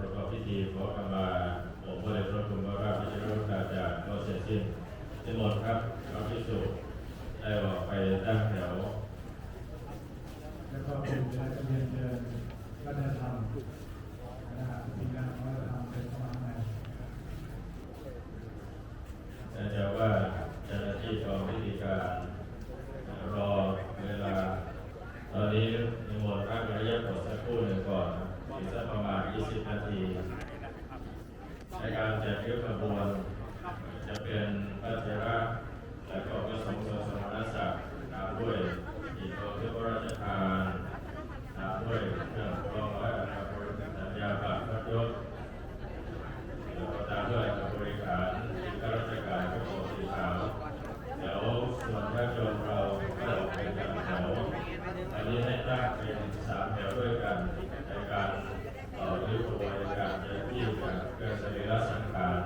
ประกอบพิธีขอขมาองค์พระเดชพระคุณพระราชวิชาจากก็เสร็จสิ้นนิมดครับพระภิกษุได้ออกไปตั้งแถว แล้วก็เป็นเวลาจะเรียนเดินวัฒนธรรมนะครับมีการวัฒนธรรมเป็นประมาณไหน แต่จะว่าเจ้าหน้าที่กองพิธีการรอเวลา ตอนนี้นิมนต์พระอริยบทสักครู่หนึ่งก่อนอีกสักประมาณ 20 นาที ในการจัดเรียบขบวน จะเป็นพระเถระและก็พระสงฆ์สมณศักดิ์ตามด้วยอีกตัวที่พระราชทานตามด้วยเครื่องกรองและอัฐบริการสัญญาบัตรพระยศ แล้วก็ตามด้วยบริการที่ข้าราชการกระทรวงสีขาวเดี๋ยวส่วนญาติโยมเราก็ออกเป็นกันแถวอันนี้ให้ตั้งเป็นสามแถวด้วยกันในการต่อริ้วขบวนในการเดินที่กับเครื่องสรีระสังขาร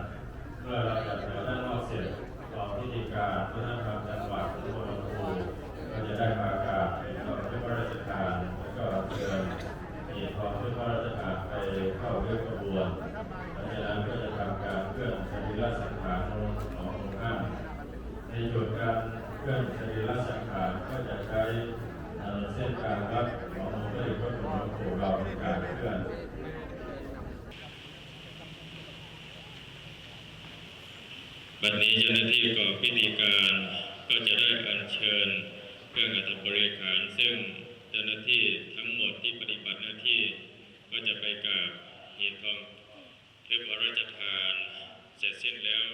เมื่อเราจัดแถวด้านนอกเสร็จกองพิธีการวัฒนธรรมจังหวัดทุกคนครูก็จะได้มากราบขอบพระราชทานแล้วก็เชิญมีทองที่พระราชทานไปเข้าริ้วขบวน หลังจากนั้นก็จะทำการเคลื่อนสรีระสังขารของขององค์ท่านในจุดการ เคลื่อนสรีระสังขารก็จะใช้เอ่อเส้นทางวัดขององค์พระเดชพระคุณหลวงเราในการเคลื่อนบัดนี้เจ้าหน้าที่ก่อพิธีการก็จะได้อัญเชิญเครื่องอัฐบริขาร ซึ่งเจ้าหน้าที่ทั้งหมดที่ปฏิบัติหน้าที่ ก็จะไปกราบหีบทองเทพวราชทาน เสร็จสิ้นแล้ว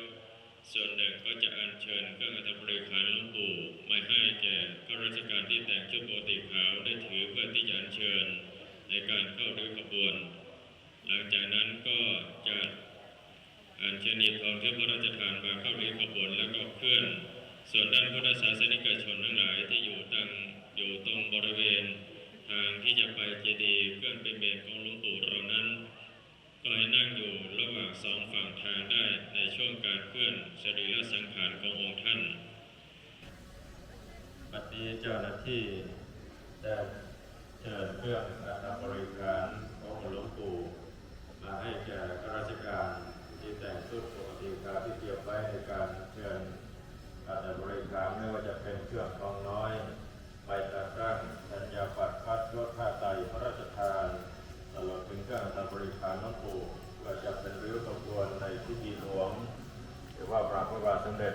ส่วนหนึ่งก็จะอัญเชิญเครื่องอัฐบริขารหลวงปู่มาให้แก่ข้าราชการที่แต่งชุดปกติขาวได้ถือเพื่อที่จะอัญเชิญในการเข้าริ้วขบวน หลังจากนั้นก็จะอัญเชิญทองที่พระราชทานมาเข้าเรียนขบวนแล้วก็เคลื่อน ส่วนด้านพุทธศาสนิกชนทั้งหลายที่อยู่ตังอยู่ตรงบริเวณ ทางที่จะไปเจดีย์เคลื่อนไปเมนของหลวงปู่เรานั้น ก็ให้นั่งอยู่ระหว่างสองฝั่งทางได้ในช่วงการเคลื่อนสรีระสังขารขององค์ท่านบัดนี้เจ้าหน้าที่ได้เชิญเครื่องอัฐบริการของหลวงปู่มาให้แก่ข้าราชการที่แต่งชุดปกติการที่เกี่ยวไว้ในการเชิญอัฐบริการไม่ว่าจะเป็นเครื่องทองน้อยใบตาตั้งสัญญาบัตรพัดยศผ้าไตรพระราชทานตลอดถึงเค บริการหลวงปู่ก็จะเป็นริ้วขบวนในพิธีหลวงหรือว่าพระพุทธบาทสมเด็จ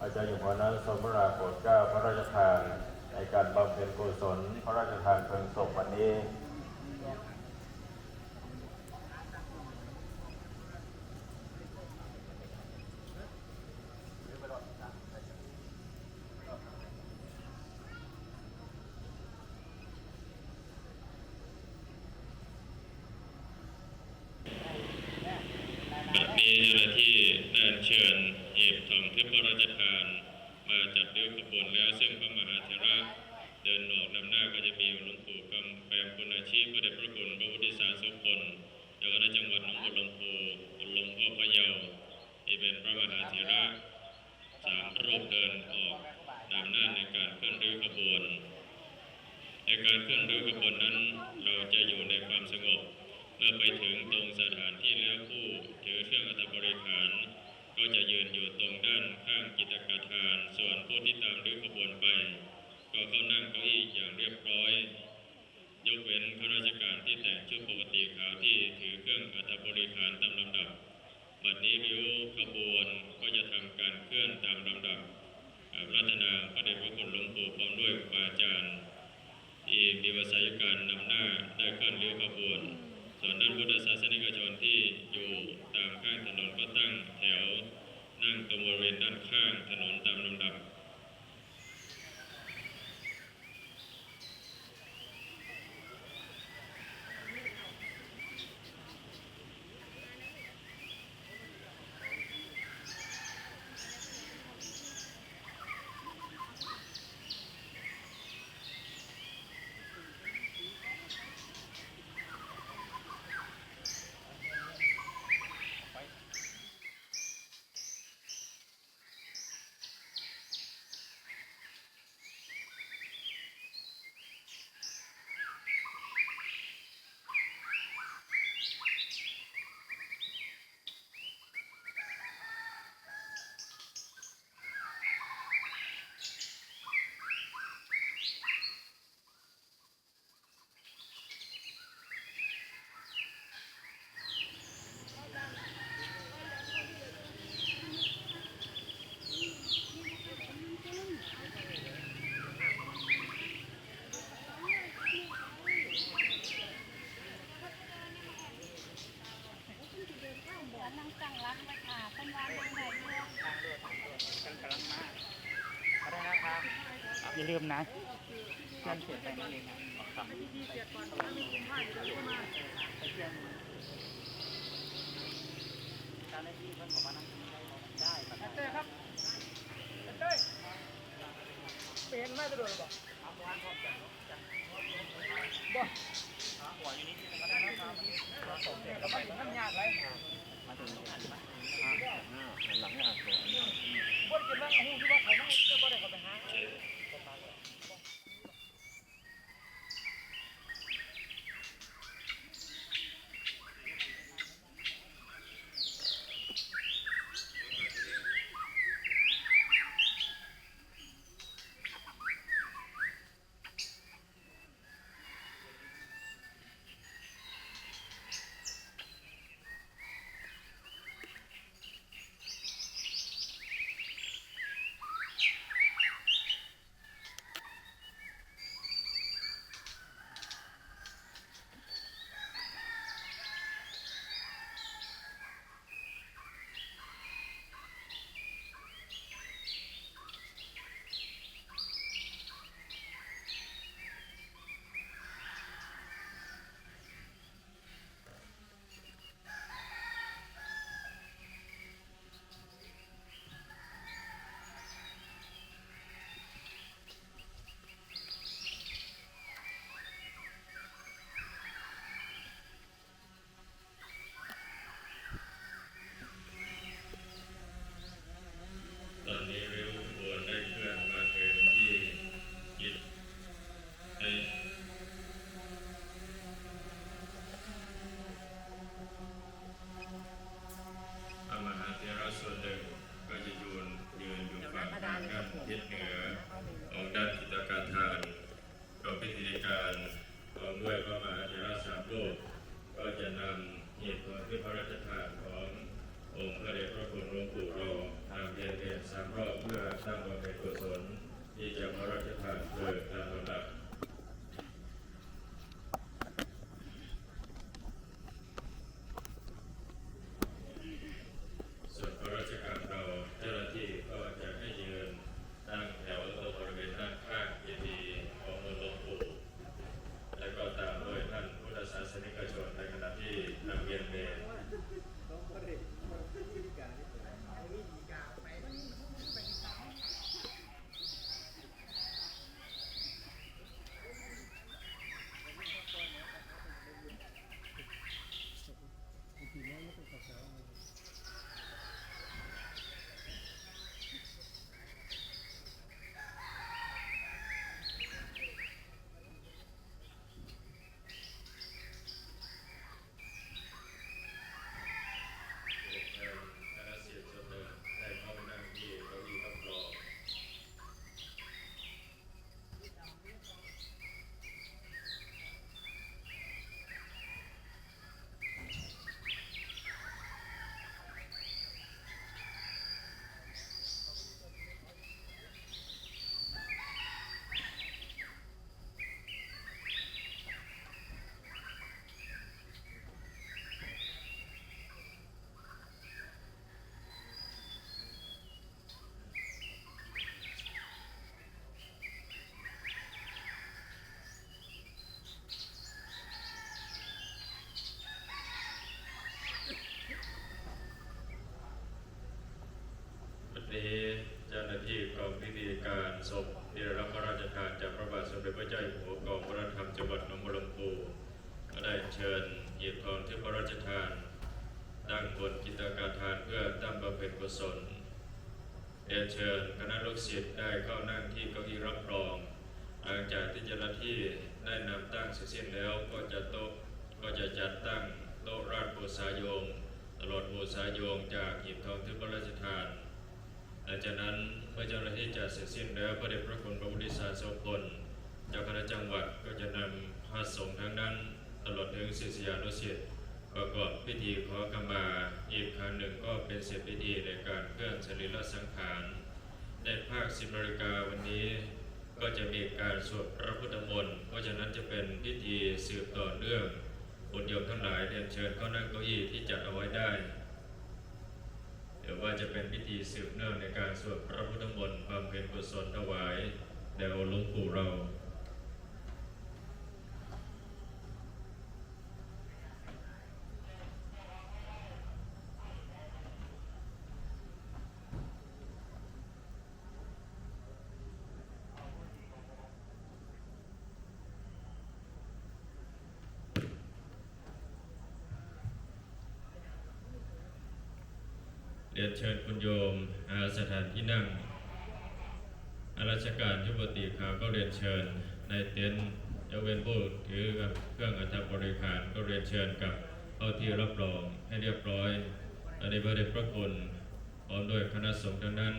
อาจารย์อยู่หัวนั้นทรงพระราโปรดเกล้าพระราชทานในการบำเพ็ญกุศลพระราชทานเพลิงศพวันนี้ บัดนี้เจ้าหน้าที่ ญเชิญหีบทองที่พระราชทาน มาจัดเรียกขบวนแล้ว ซึ่งพระมหาเถระเดินออกนำหน้าก็จะมีหลวงปู่กำแปงคุณอาชีพพระเดชพระคุณพระวุฒิสารสุพลเจ้าคณะจังหวัดหนองบัวลำพูหลวงพ่อพะเยาที่เป็นพระมหาเถระสามรูปเดินออกนำหน้าในการเคลื่อนริ้วขบวน ในการเคลื่อนริ้วขบวนนั้นเราจะอยู่ในความสงบ เมื่อไปถึงตรงสถานที่แล้วผู้ถือเครื่องอัฐบริขาร ก็จะยืนอยู่ตรงด้านข้างกิจกรทาน ส่วนผู้ที่ตามริ้วขบวนไป ก็เข้านั่งเก้าอี้อย่างเรียบร้อย ยกเว้นข้าราชการที่แต่งชุดปกติขาวที่ถือเครื่องอัตบริหารตามลำดับ บัดนี้ริ้วขบวนก็จะทำการเคลื่อนตามลำดับรัตนาพระเดชพระคุณหลวงปู่พร้อมด้วยอาจารย์ที่มีวิสัยการนำหน้าได้เคลื่อนเลี้วขบวน่วนด้านพุทธศาสนิกชนที่อยู่ตามข้างถนนก็ตั้งแถวนั่งตรงบริเวณด้านข้างถนนตามลำดับ การเปลี่ยนแปลงเองนะการับ ศลเรียนเชิญคณะลูกศิษย์ได้เข้านั่งที่เก้าอี้รับรองหลังจากที่เจ้าหน้าที่ได้นำตั้งเสร็จสิ้นแล้วก็จะโต๊ะก็จะจัดตั้งโต๊ะราชบูชาโยมตลอดบูชาโยมจากหีบทองที่พระราชทานหลังจากนั้นเมื่อเจ้าหน้าที่จัดเสร็จสิ้นแล้วพระเดชพระคุณพระวุฒิสารโสพลเจ้าคณะจังหวัดก็จะนำพระสงฆ์ทั้งนั้น ตลอดถึงศิษยานุศิษย์ ประกอบพิธีขอขมาอีกครั้งหนึ่งก็เป็นเสร็จพิธีในการเคลื่อนสรีระสังขารในภาคสิบนาฬิกาวันนี้ก็จะมีการสวดพระพุทธมนต์เพราะฉะนั้นจะเป็นพิธีสืบต่อเนื่องบุญโยมทั้งหลายเรียนเชิญเข้านั่งเก้าอี้ที่จัดเอาไว้ได้หรือว่าจะเป็นพิธีสืบเนื่องในการสวดพระพุทธมนต์บำเพ็ญกุศลถวายแด่หลวงปู่เรา ยนเชิญคุณโยมหาสถานที่นั่งอาราชการยุบติขาก็เรียนเชิญในเต็นท์ยกเวนผู้ถือกับเครื่องอัฐบริขารก็เรียนเชิญกับเข้าที่รับรองให้เรียบร้อยอันนี้พระเดชพระคุณพร้อมด้วยคณะสงฆ์ทั้งนั้น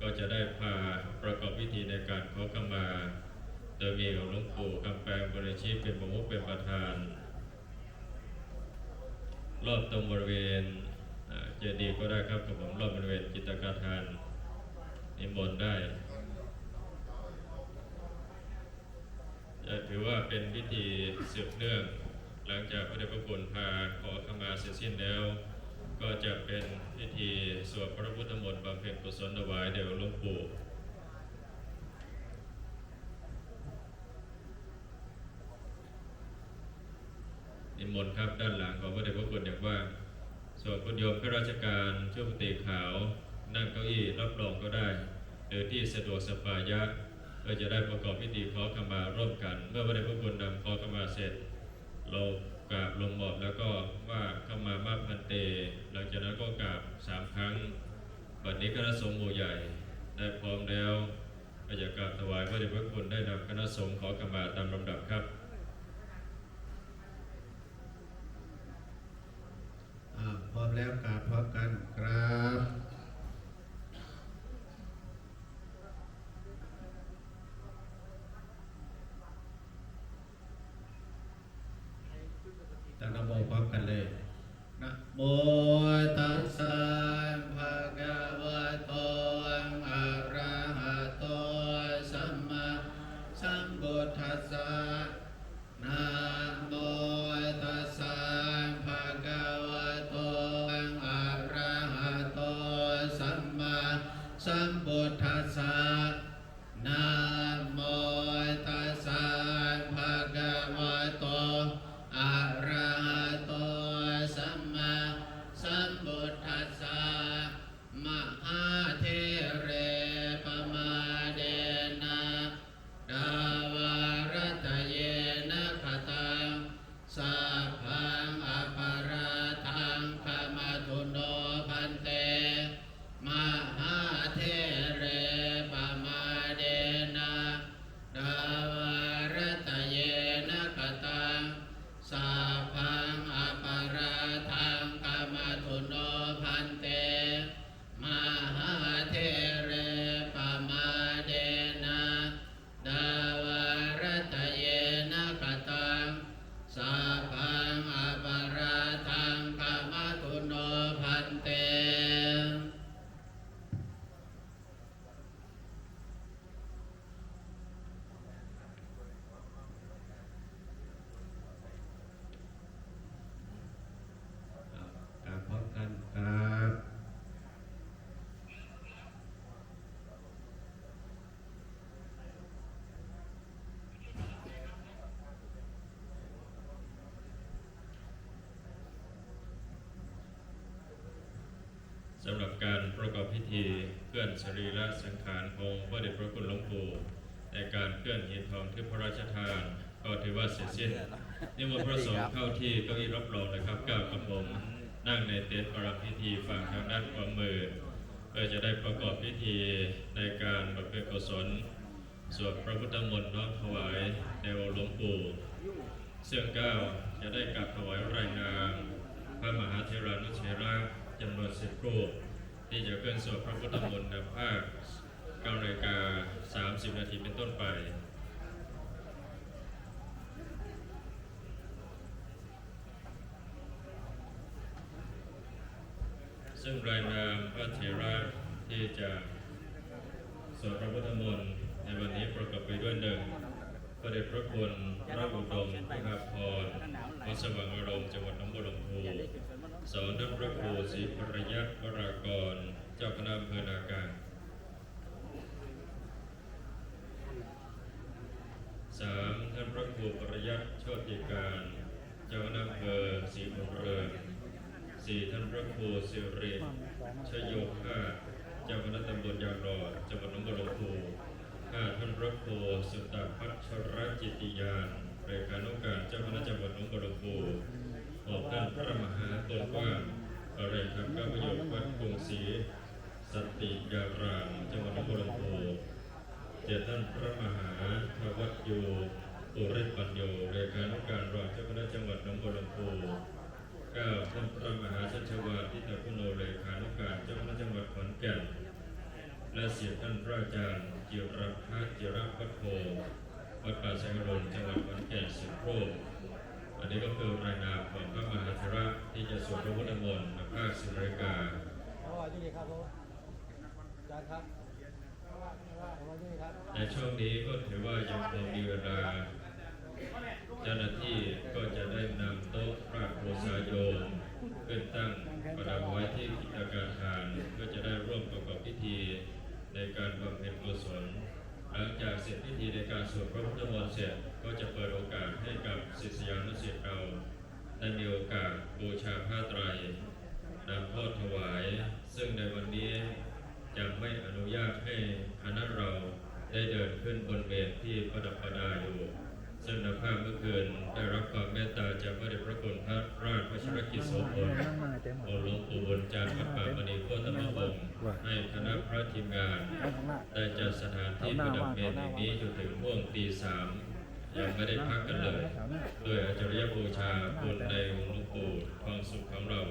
ก็จะได้พาประกอบพิธีในการขอขมา โดยมีหลวงปู่กำแพงบริชิตเป็นประมุขเป็นประธาน รอบตรงบริเวณ เจดีย์ก็ได้ครับกับผมรอบบริเวณจิตกาทานนิมนต์ได้จะถือว่าเป็นพิธีสืบเนื่อง หลังจากพระเดชพระคุณพาขอขมาเสร็จสิ้นแล้ว ก็จะเป็นพิธีสวดพระพุทธมนต์บำเพ็ญกุศลถวายแด่หลวงปู่นิมนต์ครับด้านหลังของพระเดชพระคุณอย่างว่า ส่วนคุณโยมข้าราชการช่วงปฏิขาว นั่งเก้าอี้รับรองก็ได้ หรือที่สะดวกสบายะก็จะได้ประกอบพิธีขอขมาร่วมกัน เมื่อพระเดชพระคุณนำขอขมาเสร็จ เรากราบลงหมอบแล้วก็ว่าขามามาพันเตหลังจากนั้นก็กราบสามครั้งบัดนี้คณะสงฆ์หมู่ใหญ่ได้พร้อมแล้วก็จะกราบถวายพระเดชพระคุณได้นำคณะสงฆ์ขอขมาตามลำดับครับ อ่า พร้อมแล้วกราบพร้อมกันครับตั้งนโมพร้อมกันเลยนะโมำหรับการประกอบพิธีเคลื่อนสรีระสังขารของพระเดชพระคุณหลวงปู่ในการเคลื่อนหีบทองที่พระราชทาน ก็ถือว่าเสร็จสิ้นนิมนต์พระสงฆ์เข้าที่เก้าอี้รับรองนะครับก้าวกระผมนั่งในเต็นท์ประรำพิธีฝั่งทางด้านขวามือเพื่อจะได้ประกอบพิธีในการบำเพ็ญกุศลสวดพระพุทธมนต์น้อมถวายในองค์หลวงปู่เสื่องเก้าจะได้กลับถวายรายงานพระมหาเทรานุเถระ จำนวนสิบรูปที่จะเคลื่อนสวดพระพุทธมนต์ในภาค9นาฬิกา30 นาทีเป็นต้นไปซึ่งรายนามพระเถระที่จะสวดพระพุทธมนต์ในวันนี้ประกอบไปด้วยหนึ่งพระเดชพระคุณพระอุดมพระพรวัดสว่างอารมณ์จังหวัดหนองบัวลำพู สองท่านพระครูศรีปรยัตวรากร เจ้าคณะอำเภอนากลางสามท่านพระครูปรยัตโชติการ เจ้าคณะอำเภอศรีบุญเรืองสี่ท่านพระครูสิริชโยภาเจ้าคณะตำบลยางรอจังหวัดหนองบัวลำพูห้าท่านพระครูสุตตพัชรจิติยานเลขานุการเจ้าคณะจังหวัดหนองบัว ลำพูหกท่านพระมหาตนว่างอเรครับก้าประโยชน์วัดกรุงศรีสติยารามจังหวัดนองบัวลำพูเจ็ดท่านพระมหาทวัตโยปุริปัญโยเลขานุการรองเจ้าคณะจังหวัดนองบัวลำพูเก้าท่านพระมหาชัชวาทิตคุโนเลขานุการเจ้าคณะจังหวัดขอนแก่นและเสียท่านพระอาจารย์จิรพัฒน์จิรพัฒโพวัดป่าแสงรณจังหวัดขอนแก่นสิบรูป อันนี้ก็คือรายนามของพระมหาเถระที่จะสวดพระพุทธมนต์ในภาคสิริกาเอาไว้ที่นี่ครับอาจารย์ครับเอาไว้ที่นี่ครับในช่วงนี้ก็ถือว่ายังพอมีเวลา เจ้าหน้าที่ก็จะได้นำโต๊ะพระโคสาโยมขึ้นตั้งประดับไว้ที่กิจการทานเพื่อจะได้ร่วมประกอบพิธีในการบำเพ็ญกุศล หลังจากเสร็จพิธีในการสวดพระพุทธมนต์เสร็จก็จะเปิดโอกาสให้กับศิษยานุศิษย์เราได้มีโอกาสบูชาผ้าไตรนำทอดถวาย ซึ่งในวันนี้จะไม่อนุญาตให้คณะเราได้เดินขึ้นบนเวทที่ประดับประดาอยู่ ซึ่งนภาพเมื่อคืนได้รับความเมตตาจากพระเดชพระคุณพระราชวชิรกิจโสพลอล ทีมงานได้จัดสถานที่ประดับเมนแห่งนี้จนถึงห่วงตีสามยังไม่ได้พักกันเลยด้วยอาจารยบูชาคุณในองค์หลวงปู่ทองสุขของเรา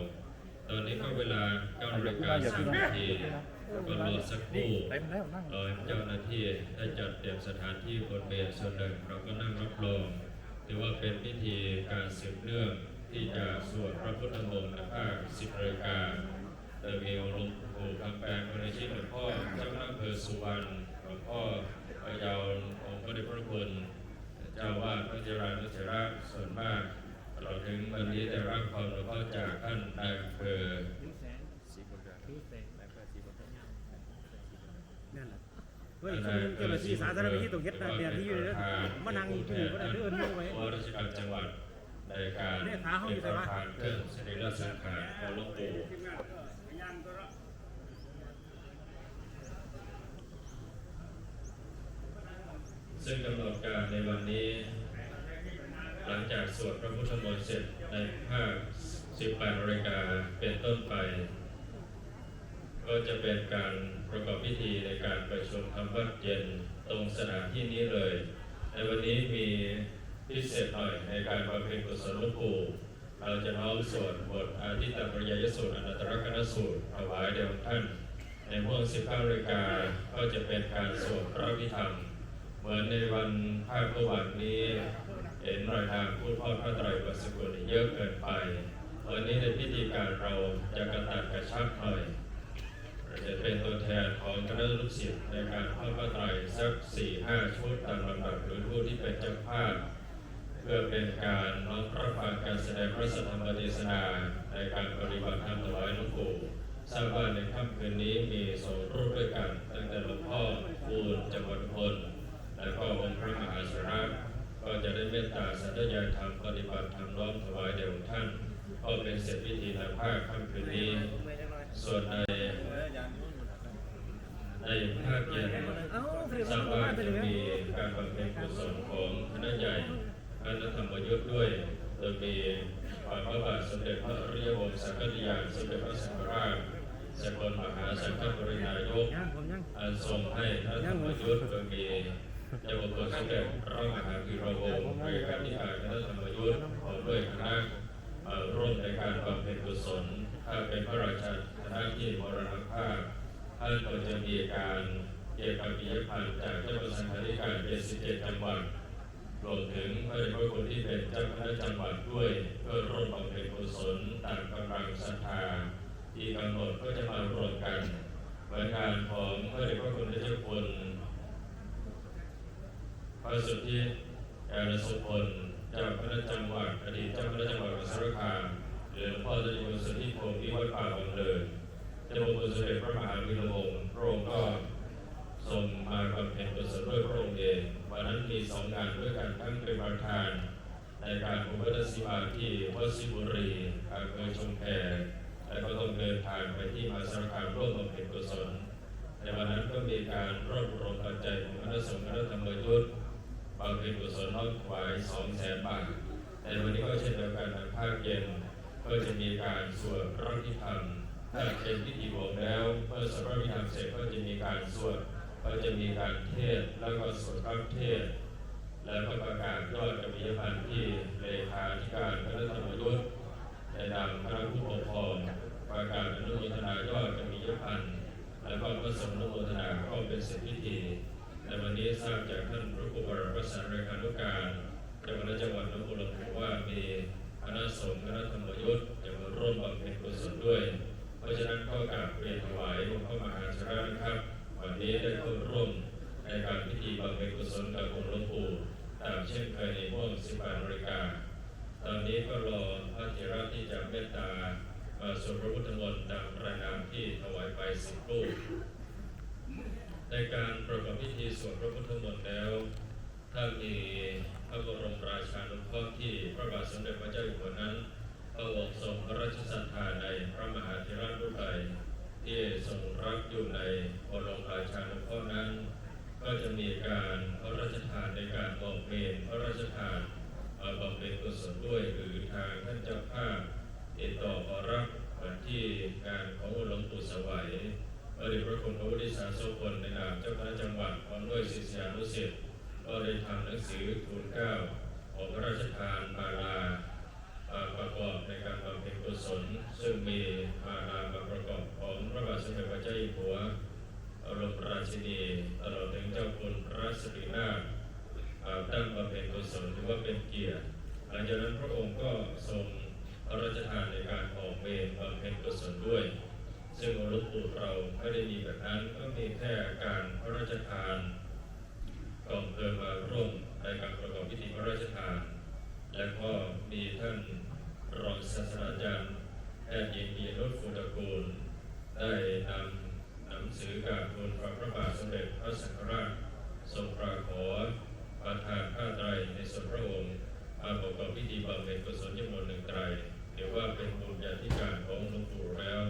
ตอนนี้ก็เวลา9นาฬิกา3นาทีก็รอสักครู่เต็มแล้วนั่งโดยเจ้าหน้าที่ได้จัดเตรียมสถานที่บนเมนส่วนหนึ่งเราก็นั่งรับรองถือว่าเป็นพิธีการสืบเนื่องที่จะสวดพระพุทธมนต์ในภาคสิบรายการโดยมีองค์หลวง ปู่คำแปลงพระชิตหลวงพ่อเจ้าคณะอำเภอสุวรรณหลวงพ่อพระยาวองค์พระเดชพระคุณเจ้าวาดพระเจรานุเถระส่วนมากตลอดถึงวันนี้ได้รับความอนุเคราจากท่านนายอำเภอเฮ้ยคนเจ้าหน้าที่สาธารณสุขต้องเฮ็ดนะแบบนี้อยู่เลยมานั่งอยู่ก็ได้เดินลงไปราชการจังหวัดในการเนี่ยขาเขาอยู่ไหนวะในการเคลื่อนสรีระสังขารของหลวงปู่ ซึ่งกำหนดการในวันนี้ หลังจากสวดพระพุทธมนต์เสร็จในภาค 18นาฬิกาเป็นต้นไป ก็จะเป็นการประกอบพิธีในการประชุมทำวัดเย็นตรงสถานที่นี้เลย ในวันนี้มีพิเศษหน่อยในการบำเพ็ญกุศลหลวงปู่เราจะน้อมสวดบทอาทิตตปริยยสูตรอนัตตรกนสูตรถวายแด่องค์ท่าน ในห่วง19นาฬิกาก็จะเป็นการสวดพระพิธรรม มือนในวันภาคเมื่อวานนี้ เห็นรอยทางพูดทอพระไตรปิฎกเยอะเกินไป วันนี้ในพิธีการเราจะกระตัดกระชับหน่อยจะเป็นตัวแทนของคณะลูกศิษย์ในการทอดพระไตรสักสี่ห้าชุดตามลำดับหรือผู้ที่เป็นเจ้าภาพเพื่อเป็นการน้อมรับฟังการแสดงพระสัทธรรมเทศนาในการปฏิบัติธรรมถวายหลวงปู่ทราบว่าในค่ำคืนนี้มีสองรูปด้วยกัน ตั้งแต่หลวงพ่อคูณจังหวัดพล และก็องค์พระมหาสระก็จะได้เมตตาสัตยายธรรมปฏิบัติธรรมน้อมถวายแด่องค์ท่านก็เป็นเสร็จพิธีในภาคค่ำคืนนี้ส่วนในในภาคเย็นเอ้าเรียกทราบว่าว่าเป็นจะยังไงมีการบำเพ็ญกุศลของคณะใหญ่คณะธรรมยุทธ์ด้วยโดยมีพระบาทสมเด็จพระอริยวงศ์สังฆทยานสมเด็จพระสังฆราชสกลมหาสังฆปรินายกยังผมยังอันทรงให้พระธรรมยุทธ์โดยมี เจ้าคุณสมเด็จพระมหาวีระวงศ์เลขาธิการคณะธรรมยุทธ์พร้อด้วยคณะร่วมในการบำเพ็ญกุศลถ้าเป็นพระราชาคณะที่มรณภาพท่านก็จะมีการเกี่ยวกับปิยพันธ์จากเจ้าประสังฆาธิการ77จังหวัดรวมถึงพระเดชพระคุณที่เป็นเจ้าคณะจังหวัดด้วยเพื่อร่วมบำเพ็ญกุศลตามกำลังศรัทธาที่กำหนดก็จะมารวมกันเหมือนงานของพระเดชพระคุณเจ้าคุณ พระสุทธิแอรสุพลเจ้าคณะจังหวัดอดีตเจ้าคณะจังหวัดมาสารคามหรือหลวงพ่อเจ้าคุณสุทธิพงศ์ที่วัดป่าบางเดินเจ้าคุณสมเด็จพระมหาวิรวงศ์พระองค์ก็ทรงมาบำเพ็ญกุศลด้วยพระองค์เองวันนั้นมีสองงานด้วยกันทั้งเป็นประธาน ในการอุปถัมภ์ศิมาที่วัดสิบุรีอำเภอชมแพแล้วก็ต้องเดินทางไปที่มาสารคามร่วมบำเพ็ญกุศลในวันนั้นก็มีการรวบรวมปัจจัยของคณะสงฆ์คณะธรรมยุทธ์ บำเพ็ญกุศลนอยถวายสองแสนบาทในวันนี้ก็เช่นเดียวกันทางภาคเย็นก็จะมีการสวดพระพิธรรมถ้าเป็นพิธีบวงแล้วเมื่อสวดพระพิธรรมเสร็จก็จะมีการสวดก็จะมีการเทศแล้วก็สวดพระเทศ แล้วก็ประกาศยอดกระบี่พันธ์ที่เลขาธิการคณะธรรมยุทธ์ในนามคณะผู้ปกครองประกาศอนุโมทนายอดกระบี่พันธ์แล้วก็พระสงฆ์อนุโมทนาก็เป็นเสร็จพิธี ในวันนี้ทราบจากท่านพระครูบรมประสานเรขานุการจังหวัดจังหวัดนองบัวลำพูว่ามีคณะสงฆ์คณะธรรมยุทธ์จะมาร่วมบำเพ็ญกุศลด้วย เพราะฉะนั้นก็กราบเรียนถวายหลวงพ่อมหาชรานะครับ วันนี้ได้เข้าร่วมในการพิธีบำเพ็ญกุศลกับองค์หลวงปู่ตามเช่นเคยในห่วงสิบแปดนาฬิกาตอนนี้ก็รอพระเถระที่จะเมตตามาสวดพระพุทธมนต์ตามรายนามที่ถวายไปสิบรูป ในการประกอบพิธีสวดพระพุทธมนต์แล้วถ้ามีพระบรมราชานุเคราะห์ที่พระบาทสมเด็จพระเจ้าอยู่หัวนั้นพระองค์ทรงพระราชศรัทธาในพระมหาเถรรูปใดที่ทรงรับอยู่ในบรมราชานุเคราะห์นั้น ก็จะมีการพระราชทานในการบอกเมนพระราชทานมาบำเพ็ญกุศลด้วยหรือทางท่านเจ้าภาพติดต่อขอรับวันที่งานของหลวงปู่สวัย พระเดชพระคุณพระวุฒิสารโสพลในนามเจ้าคณะจังหวัดพร้อมด้วยศิษยานุศิษย์ก็ได้ทำหนังสือทูลเก้าของพระราชทานมาลาอ่าประกอบในการบำเพ็ญกุศลซึ่งมีมาลามาประกอบของพระบาทสมเด็จพระเจ้าอยู่หัวบรมราชินีตลอดถึงเจ้าคุณพระสิรินาถตั้งบำเพ็ญกุศลถือว่าเป็นเกียรติหลังจากนั้นพระองค์ก็ทรงพระราชทานในการออกเมนบำเพ็ญกุศลด้วย ซึ่งองค์หลวงปู่เราไม่ได้มีแบบนั้นก็มีแค่การพระราชทานกองเพลิงมาร่วมในการประกอบพิธีพระราชทาน แล้วก็มีท่านรองศาสตราจารย์แพทย์หญิงปียนุฟูตระกูล ได้นำหนังสือการทูลพระบาทสมเด็จพระสังฆราชทรงปราขอประทานผ้าไตรในส่วนพระองค์มาประกอบพิธีบำเพ็ญกุศลจำนวนหนึ่งไตรถือว่าเป็นบุญญาธิการของหลวงปู่แล้ว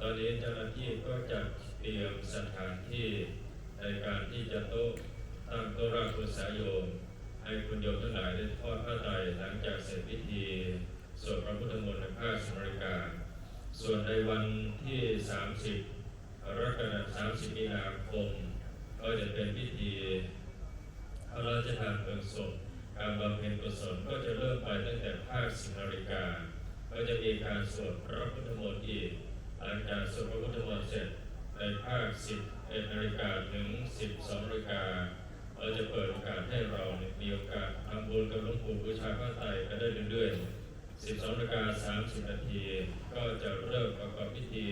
ตอนนี้เจ้าหน้าที่ก็จะเตรียมสถานที่ในการที่จะโต๊ะตั้งโต๊ะราชกุศลโยม ให้คุณโยมทั้งหลายได้ทอดผ้าไตรหลังจากเสร็จพิธีสวดพระพุทธมนต์ในภาคสมริกาส่วนในวันที่ 30กรกฎาคม30 มีนาคม ก็จะเป็นพิธีพระราชทานเพลิงศพการบำเพ็ญกุศลก็จะเริ่มไปตั้งแต่ภาคสินาฬิกา ก็จะมีการสวดพระพุทธมนต์อีก หลังจากสวดพระพุทธมนต์เสร็จในภาค 11นาฬิกาถึง 12นาฬิกาเราจะเปิดโอกาสให้เราเมีโอกาสทำบุญกับหลวงปู่บูชาพระไตรกันได้เรื่อยๆ 12นาฬิกา30นาทีก็จะเริ่มประกอบพิธี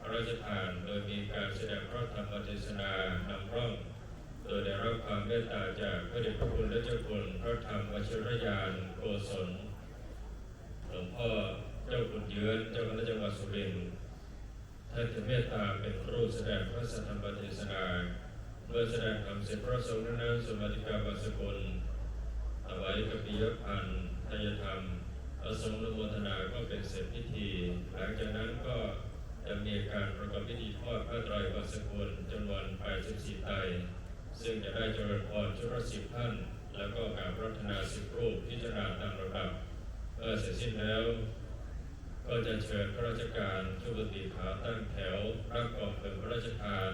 พระราชทานโดยมีการแสดงพระธรรมเทศนานำร่องโดยได้รับความเมตตาจากพระเดชพระคุณและเจ้าคุณพระธรรมวชิรยานโกศลหลวงพ่อเจ้าคุณเยือนเจ้าคณะจังหวัดสุรินทร์ ท่านจะเมตตาเป็นครูแสดงพระสัทธรรมเทศนาเมื่อแสดงธรรมเสร็จพระสงฆ์นั้นสมาธิกาบัสกุลถวายกปิยพันธ์ทายธรรมพระสงฆ์นุโมทนาก็เป็นเสร็จพิธี หลังจากนั้นก็จะมีการประกอบพิธีทอดพระไตรวัสกุลจำนวน84ไตรซึ่งจะได้เจริญพรชุดละสิบท่าน แล้วก็กาบรัตนาสิบรูปพิจารณาตามระดับเมื่อเสร็จสิ้นแล้ว ก็จะเชิญข้าราชการชุดปฏิขาตั้งแถวรับกองเพลิงพระราชทาน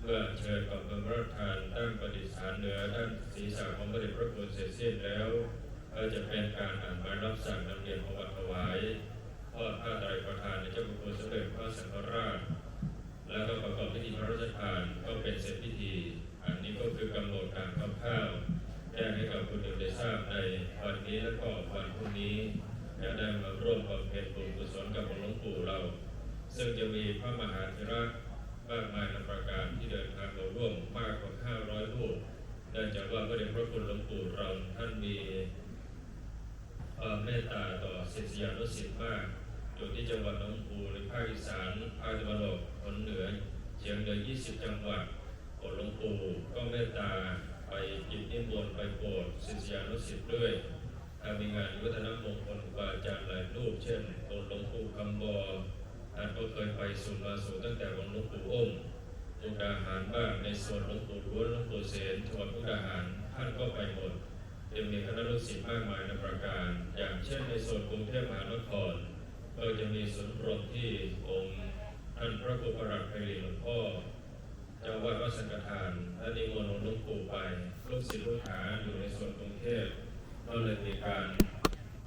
เมื่อเชิญกองเพลิงพระราชทานตั้งประดิษฐานเหนือด้านศีรษะของพระเดชพระคุณเสร็จสิ้นแล้วก็จะเป็นการอ่านหมายรับสั่งนำเรียนประวัตถวายทอดผ้าไตรประทานในเจ้าพระคุณสมเด็จพระสังฆราช แล้วก็ประกอบพิธีพระราชทานก็เป็นเสร็จพิธี อันนี้ก็คือกำหนดการคร่าวๆแจ้งให้กับคุณโยมได้ทราบในวันนี้และก็วันพรุ่งนี้ จะได้มาร่วมบำเพ็ญบุญกุศลกับหลวงปู่เรา ซึ่งจะมีพระมหาเถระมากมายนาประการที่เดินทางมาร่วมมากกว่า 500รูปเนื่องจากว่าพระเดชพระคุณหลวงปู่เราท่านมีเมตตาต่อศิษยานุศิษย์มากอยู่ที่จังหวัดหนองปูในภาคอีสานภาคตะวันออกตอนเหนือเฉียงเหนือ 20 จังหวัดโอหลวงปู่ก็เมตตาไปจิตนิมนต์ไปโปรดศิษยานุศิษย์ด้วย มีงานวัฒนมงคลครูบาอาจารย์หลายรูป เช่นองค์หลวงปู่คำบอท่านก็เคยไปสุมาสู่ตั้งแต่วันหลวงปู่อ้มมุกดาหารบ้างในส่วนหลวงปู่ล้วนหลวงปู่เสนจังหวัดมุกดาหารท่านก็ไปหมดยังมีคณะลูกศิษย์มากมายในประการ อย่างเช่นในส่วนกรุงเทพมหานครก็จะมีศูนรมที่องค์ท่านพระครูประหลัดไพรีหลวงพ่อเจ้าวัดวัดสังฆทานและนิมนต์หลวงปู่ไปลูกศิษย์ลูกหาอยู่ในส่วนกรุงเทพ ก็เลยมีการ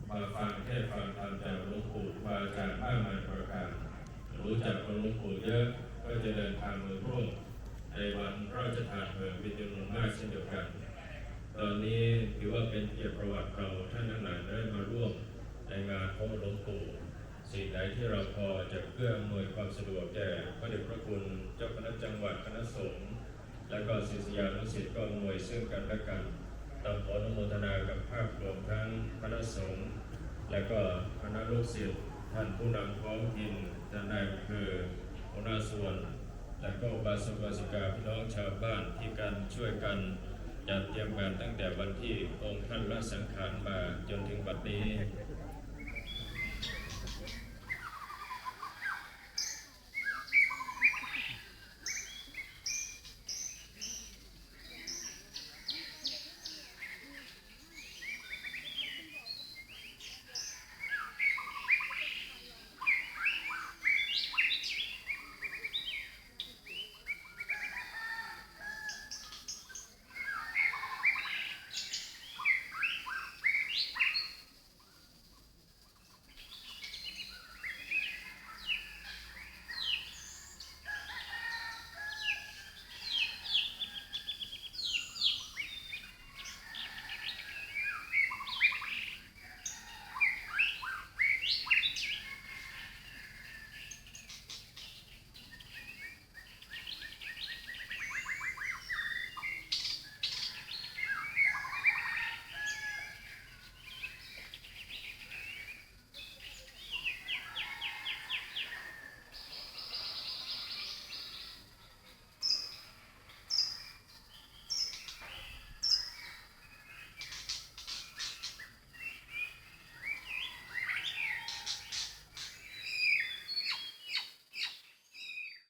มาฟังเทศฟังธรรมจากหลวงปู่ครูอาจารย์มากมาประการรู้จักหลวงปู่เยอะก็จะเดินทางมาร่วมในวันพระราชทานเพลิงเป็นจำนวนมากเช่นเดียวกัน ตอนนี้ถือว่าเป็นเกียรติประวัติเราท่านทั้งหลายได้มาร่วมในงานของหลวงปู่สิ่งใดที่เราพอจะเพื่ออำนวยความสะดวกแก่พระเดชพระคุณเจ้าคณะจังหวัดคณะสงฆ์และก็ศิษยานุศิษย์ก็อำนวยซึ่งกันและกัน ตามขออนุโมทนากับภาพรวมทั้งคณะสงฆ์และก็คณะลูกศิษย์ท่านผู้นำท้องถิ่นท่านนายอำเภอหัวหน้าส่วน และก็บาสกอุบาสิกาพี่น้องชาวบ้านที่กันช่วยกันจัดเตรียมงานตั้งแต่วันที่องค์ท่านละสังขารมาจนถึงบัดนี้